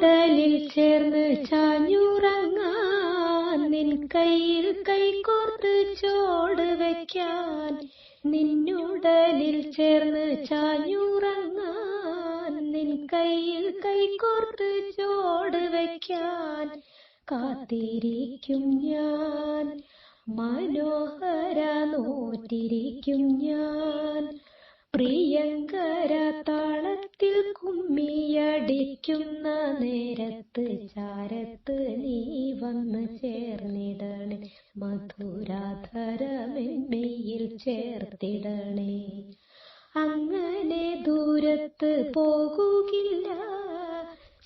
കാതലിൽ ചേർന്ന് ചാഞ്ഞുറങ്ങാൻ നിൻ കയ്യിൽ കൈകോർത്ത് ചോട് വയ്ക്കാൻ നിന്നുടലിൽ ചേർന്ന് ചാഞ്ഞുറങ്ങാൻ നിൻ കയ്യിൽ കൈകോർത്ത് ചോട് വയ്ക്കാൻ കാത്തിരിക്കും ഞാൻ. മനോഹര നോറ്റിരിക്കും ഞാൻ. പ്രിയങ്കര താ നേരത്ത് ചാരത്ത് നീ വന്ന് ചേർന്നിടണേ. മധുരാധരമെന്മയിൽ ചേർത്തിടണേ. അങ്ങനെ ദൂരത്ത് പോകുകില്ല.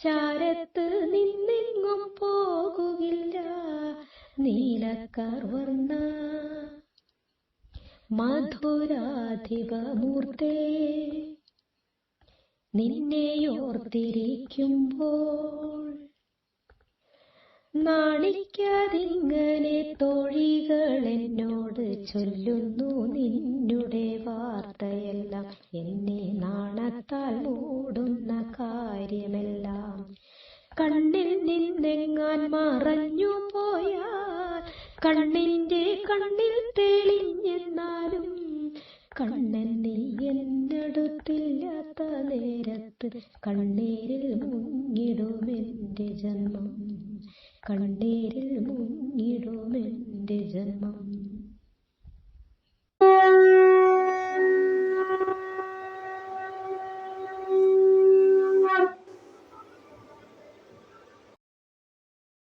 ചാരത്ത് നിന്നെങ്ങും പോകുകില്ല. നീലക്കർവർണ മധുരാധിപമൂർത്തേ. നിന്നെയോർത്തിരിക്കുമ്പോൾ നാണിക്കാതിങ്ങനെ തോഴികൾ എന്നോട് ചൊല്ലുന്നു നിന്നുടെ വാർത്തയെല്ലാം. എന്നെ നാണത്താൽ മൂടുന്ന കാര്യമെല്ലാം. കണ്ണിൽ നിന്നെങ്ങാൻ മറഞ്ഞു പോയാൽ കണ്ണിന്റെ കണ്ണിൽ തെളിഞ്ഞെന്നാലും കണ്ണൻ നീ കണ്ണീരിൽ മുങ്ങിടുമെന്റെ ജന്മം. കണ്ണീരിൽ മുങ്ങിടുമെന്റെ ജന്മം.